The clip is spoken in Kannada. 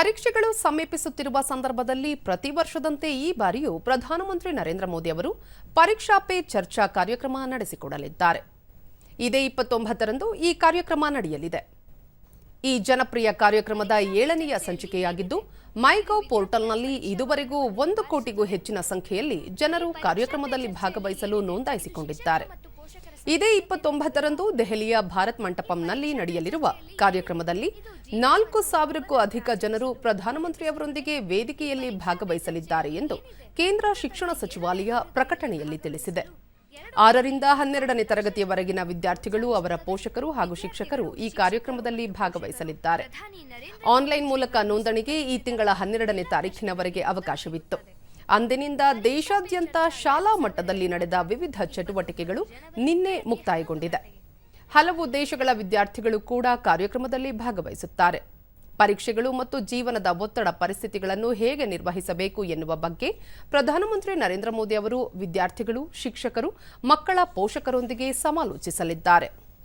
ಪರೀಕ್ಷೆಗಳು ಸಮೀಪಿಸುತ್ತಿರುವ ಸಂದರ್ಭದಲ್ಲಿ ಪ್ರತಿ ವರ್ಷದಂತೆ ಈ ಬಾರಿಯೂ ಪ್ರಧಾನಮಂತ್ರಿ ನರೇಂದ್ರ ಮೋದಿ ಅವರು ಪರೀಕ್ಷಾ ಪೇ ಚರ್ಚಾ ಕಾರ್ಯಕ್ರಮ ನಡೆಸಿಕೊಡಲಿದ್ದಾರೆ. ಇದೇ ಇಪ್ಪತ್ತೊಂಬತ್ತರಂದು ಈ ಕಾರ್ಯಕ್ರಮ ನಡೆಯಲಿದೆ. ಈ ಜನಪ್ರಿಯ ಕಾರ್ಯಕ್ರಮದ ಏಳನೆಯ ಸಂಚಿಕೆಯಾಗಿದ್ದು, ಮೈಗೌ ಪೋರ್ಟಲ್ನಲ್ಲಿ ಇದುವರೆಗೂ ಒಂದು ಕೋಟಿಗೂ ಹೆಚ್ಚಿನ ಸಂಖ್ಯೆಯಲ್ಲಿ ಜನರು ಕಾರ್ಯಕ್ರಮದಲ್ಲಿ ಭಾಗವಹಿಸಲು ನೋಂದಾಯಿಸಿಕೊಂಡಿದ್ದಾರೆ. ಇದೇ ಇಪ್ಪತ್ತೊಂಬತ್ತರಂದು ದೆಹಲಿಯ ಭಾರತ್ ಮಂಟಪಂನಲ್ಲಿ ನಡೆಯಲಿರುವ ಕಾರ್ಯಕ್ರಮದಲ್ಲಿ ನಾಲ್ಕು ಸಾವಿರಕ್ಕೂ ಅಧಿಕ ಜನರು ಪ್ರಧಾನಮಂತ್ರಿಯವರೊಂದಿಗೆ ವೇದಿಕೆಯಲ್ಲಿ ಭಾಗವಹಿಸಲಿದ್ದಾರೆ ಎಂದು ಕೇಂದ್ರ ಶಿಕ್ಷಣ ಸಚಿವಾಲಯ ಪ್ರಕಟಣೆಯಲ್ಲಿ ತಿಳಿಸಿದೆ. ಆರರಿಂದ ಹನ್ನೆರಡನೇ ತರಗತಿಯವರೆಗಿನ ವಿದ್ಯಾರ್ಥಿಗಳು ಅವರ ಪೋಷಕರು ಹಾಗೂ ಶಿಕ್ಷಕರು ಈ ಕಾರ್ಯಕ್ರಮದಲ್ಲಿ ಭಾಗವಹಿಸಲಿದ್ದಾರೆ. ಆನ್ಲೈನ್ ಮೂಲಕ ನೋಂದಣಿಗೆ ಈ ತಿಂಗಳ ಹನ್ನೆರಡನೇ ತಾರೀಖಿನವರೆಗೆ ಅವಕಾಶವಿತ್ತು. ಅಂದಿನಿಂದ ದೇಶಾದ್ಯಂತ ಶಾಲಾ ಮಟ್ಟದಲ್ಲಿ ನಡೆದ ವಿವಿಧ ಚಟುವಟಿಕೆಗಳು ನಿನ್ನೆ ಮುಕ್ತಾಯಗೊಂಡಿದೆ. ಹಲವು ದೇಶಗಳ ವಿದ್ಯಾರ್ಥಿಗಳು ಕೂಡ ಕಾರ್ಯಕ್ರಮದಲ್ಲಿ ಭಾಗವಹಿಸುತ್ತಾರೆ. ಪರೀಕ್ಷೆಗಳು ಮತ್ತು ಜೀವನದ ಒತ್ತಡ ಪರಿಸ್ಥಿತಿಗಳನ್ನು ಹೇಗೆ ನಿರ್ವಹಿಸಬೇಕು ಎನ್ನುವ ಬಗ್ಗೆ ಪ್ರಧಾನಮಂತ್ರಿ ನರೇಂದ್ರ ಮೋದಿ ಅವರು ವಿದ್ಯಾರ್ಥಿಗಳು, ಶಿಕ್ಷಕರು, ಮಕ್ಕಳ ಪೋಷಕರೊಂದಿಗೆ ಸಮಾಲೋಚಿಸಲಿದ್ದಾರೆ.